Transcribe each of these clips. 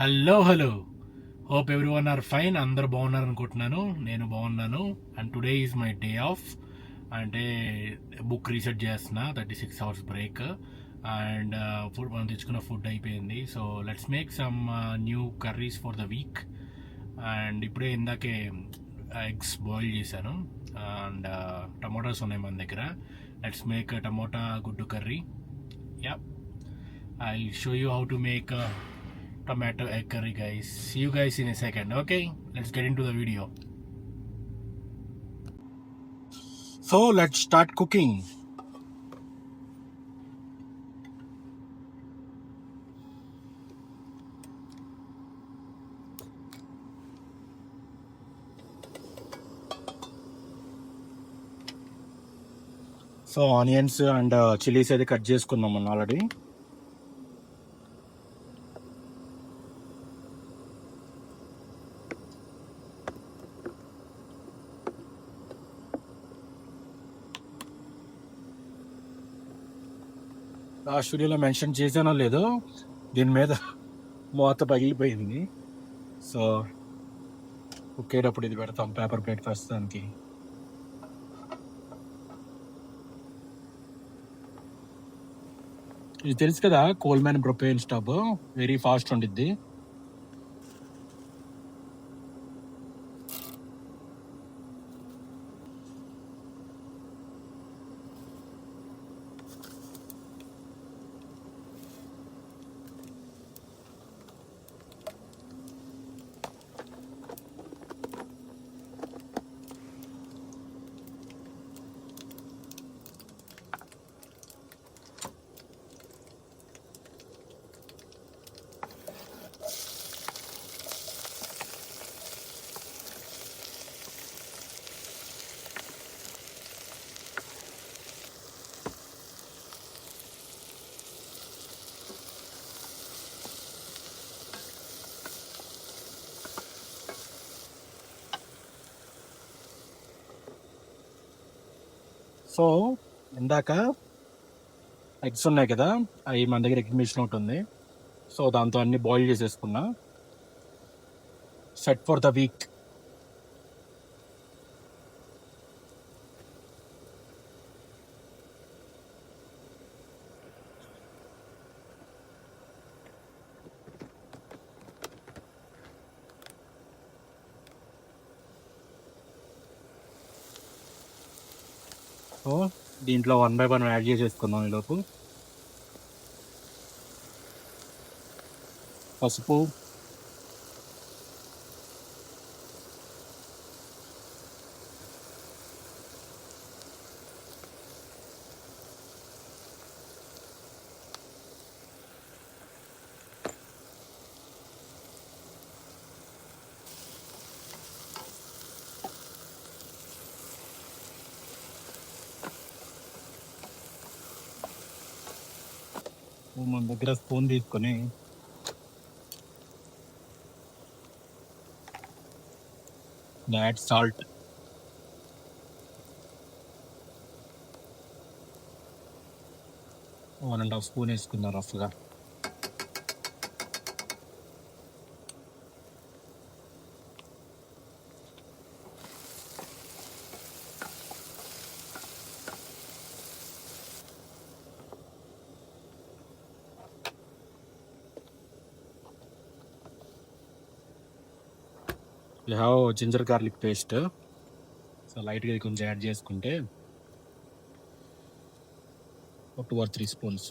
Hello hello hope everyone are fine అందరు బాగున్నారు అనుకుంటున్నాను నేను బాగున్నాను and today is my day off అంటే బుక్ రీసెట్ చేస్తున్న thirty six hours break and food మనం తెచ్చుకున్న ఫుడ్ అయిపోయింది so let's make some new curries for the week and ఇప్పుడే ఇందాకే ఎగ్స్ uh, బాయిల్ చేశాను అండ్ uh, టమోటాస్ ఉన్నాయి మన దగ్గర లెట్స్ మేక్ టమోటా గుడ్డు curry yeah I show you how to make tomato egg curry guys see you guys in a second okay let's get into the video so let's start cooking so onions and chillies అయితే cut చేసుకున్నాం మనం already ఆ స్టూడియోలో mention చేశానో లేదో దీని మీద మూత పగిలిపోయింది సో కుక్కేటప్పుడు ఇది పెడతాం పేపర్ ప్లేట్ ప్రస్తుతానికి ఇది తెలుసు కదా Coleman propane stove very fast ఉండిద్ది సో ఇందాక ఎగ్స్ ఉన్నాయి కదా అవి మన దగ్గర ఎగ్ మిషన్ ఉంటుంది సో దాంతో అన్ని boil చేసేసుకున్నా set for the week so దీంట్లో వన్ బై వన్ యాడ్ చేసేసుకుందాం ఈలోపు పసుపు మన దగ్గర స్పూన్ తీసుకొని add salt one and half spoon వేసుకుందాం రఫ్గా have ginger garlic paste so లైట్గా ఇది కొంచెం యాడ్ చేసుకుంటే ఒక two or three spoons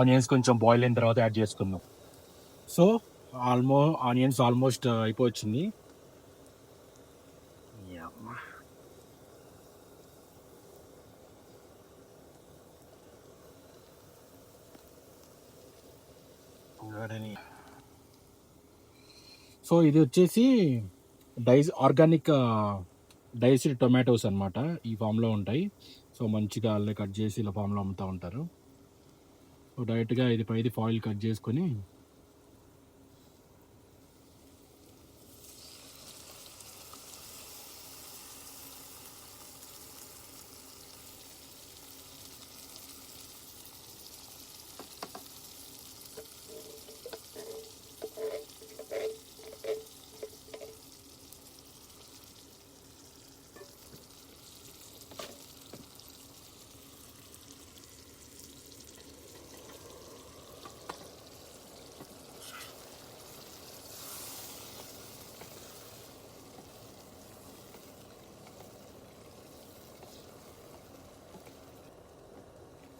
onions కొంచెం బాయిల్ అయిన తర్వాత యాడ్ చేసుకుందాం సో ఆల్మో ఆనియన్స్ ఆల్మోస్ట్ అయిపోయింది జరగడని సో ఇది వచ్చేసి డైస్ ఆర్గానిక్ డైస్డ్ టొమాటోస్ అనమాట ఈ ఫామ్లో ఉంటాయి సో మంచిగా అల్లే కట్ చేసి ఇలా ఫామ్లో అమ్ముతూ ఉంటారు సో డైరెక్ట్గా ఇది పైది ఫాయిల్ కట్ చేసుకొని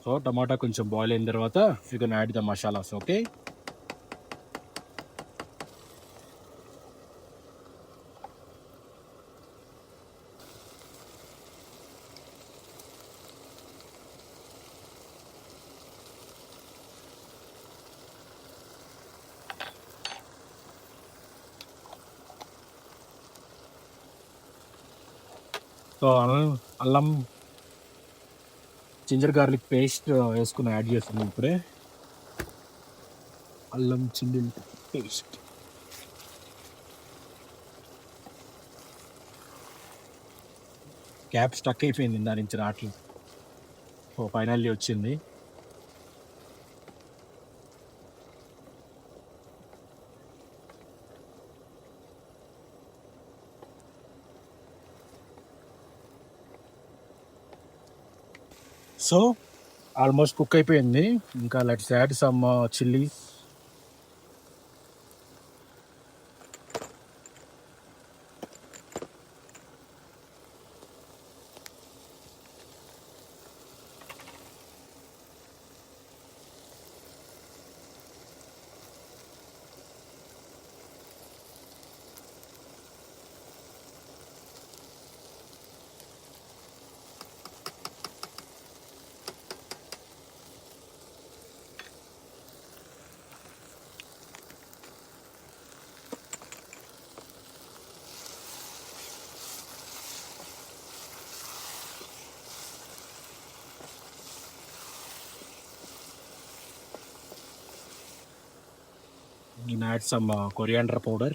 సో టమాటా కొంచెం బాయిల్ అయిన తర్వాత you can add the masalas okay so అల్లం జింజర్ గార్లిక్ పేస్ట్ వేసుకుని యాడ్ చేస్తున్నాం ఇప్పుడే అల్లం చిల్లి పేస్ట్ క్యాప్ స్టక్ అయిపోయింది దాని నుంచి రాట్లు ఓ ఫైనల్లీ వచ్చింది సో ఆల్మోస్ట్ కుక్ అయిపోయింది ఇంకా let's add some chilli add some uh, coriander powder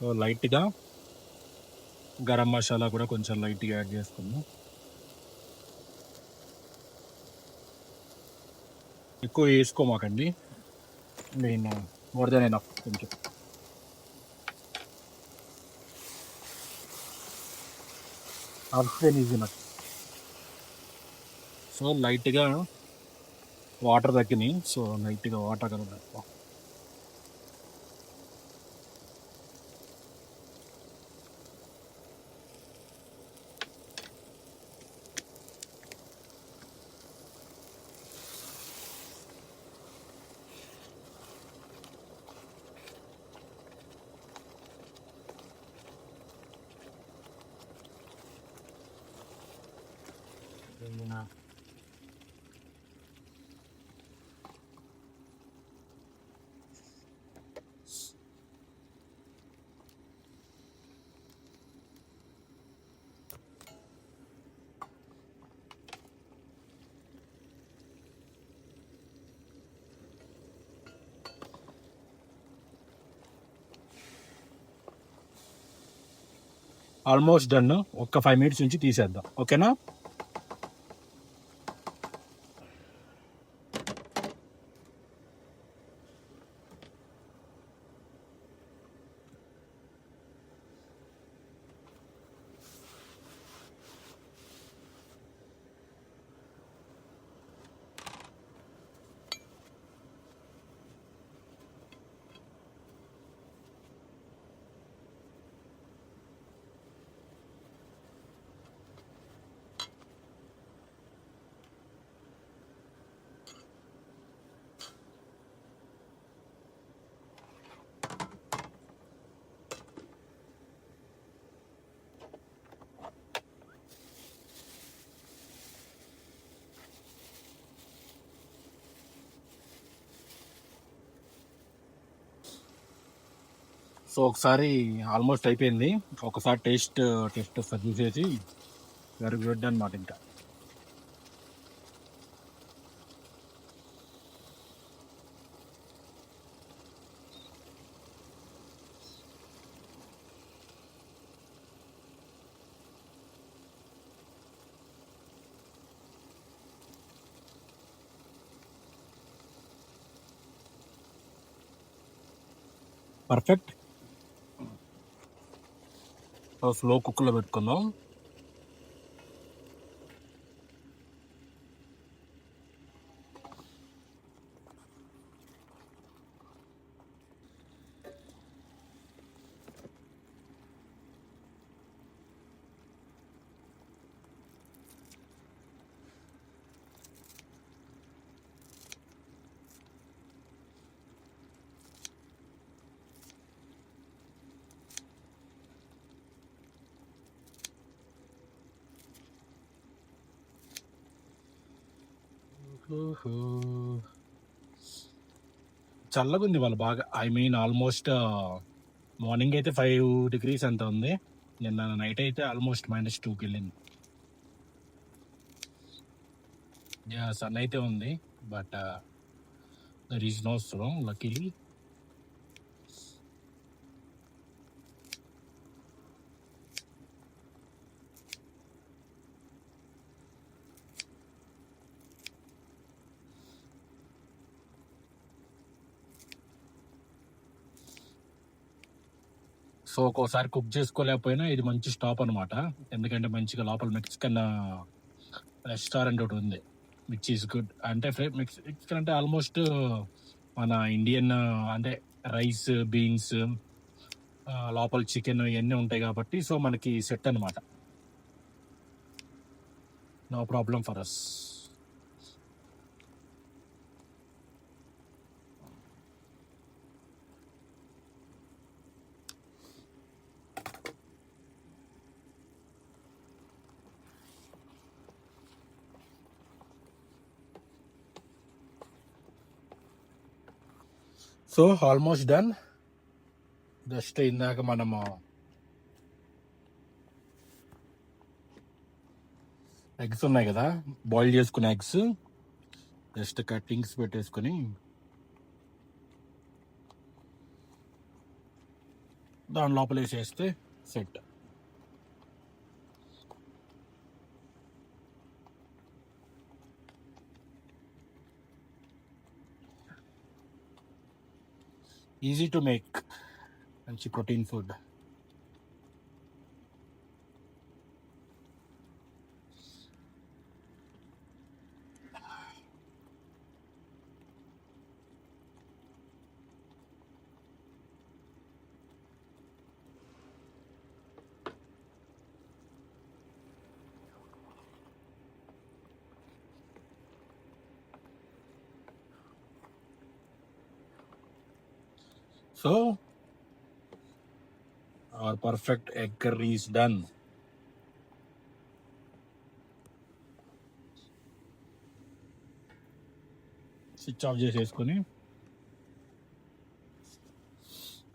so లైట్గా గరం మసాలా కూడా కొంచెం లైట్గా యాడ్ చేసుకుందాం ఎక్కువ వేసుకోమాకండి నేను మోర్ దెన్ ఎనఫ్ కొంచెం అర్థం ఈజీ నాకు సో లైట్గా వాటర్ తగ్గినాయి సో లైట్గా వాటర్ కలర్ ఆల్మోస్ట్ డన్ ఒక్క ఫైవ్ మినిట్స్ నుంచి తీసేద్దాం ఓకేనా సో ఒకసారి ఆల్మోస్ట్ అయిపోయింది ఒకసారి టేస్ట్ టెస్ట్ ఒకసారి చూసేసి వెరీ గుడ్ అనమాట ఇంకా పర్ఫెక్ట్ స్లో కుక్కలో పెట్టుకుందాం చల్లగా ఉంది వాళ్ళు బాగా ఐ మీన్ ఆల్మోస్ట్ మార్నింగ్ అయితే ఫైవ్ డిగ్రీస్ అంత ఉంది నిన్న నైట్ అయితే ఆల్మోస్ట్ మైనస్ టూకి వెళ్ళింది సన్ అయితే ఉంది but there is no strong luckily so ఒక్కోసారి కుక్ చేసుకోలేకపోయినా ఇది మంచి స్టాప్ అనమాట ఎందుకంటే మంచిగా లోపల మెక్సికన్ రెస్టారెంట్ ఒకటి ఉంది విచ్ ఈస్ గుడ్ అంటే మెక్సికన్ అంటే ఆల్మోస్ట్ మన ఇండియన్ అంటే రైస్ బీన్స్ లోపల చికెన్ ఇవన్నీ ఉంటాయి కాబట్టి సో మనకి సెట్ అనమాట no problem for us so almost done just ఇందాక మనము ఎగ్స్ ఉన్నాయి కదా బాయిల్ చేసుకున్న ఎగ్స్ జస్ట్ కట్టింగ్స్ పెట్టేసుకొని దాని లోపల వేసేస్తే set easy to make and cheap protein food So, our perfect egg curry is done. Switch off చేసేసుకొని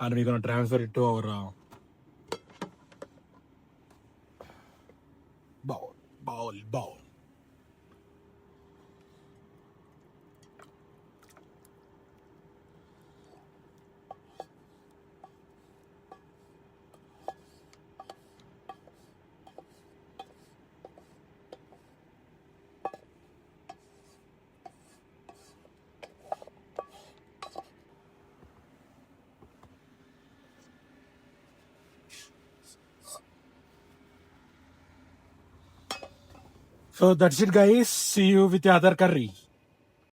and we gonna transfer it to our bowl bowl bowl So that's it guys, see you with the other curry.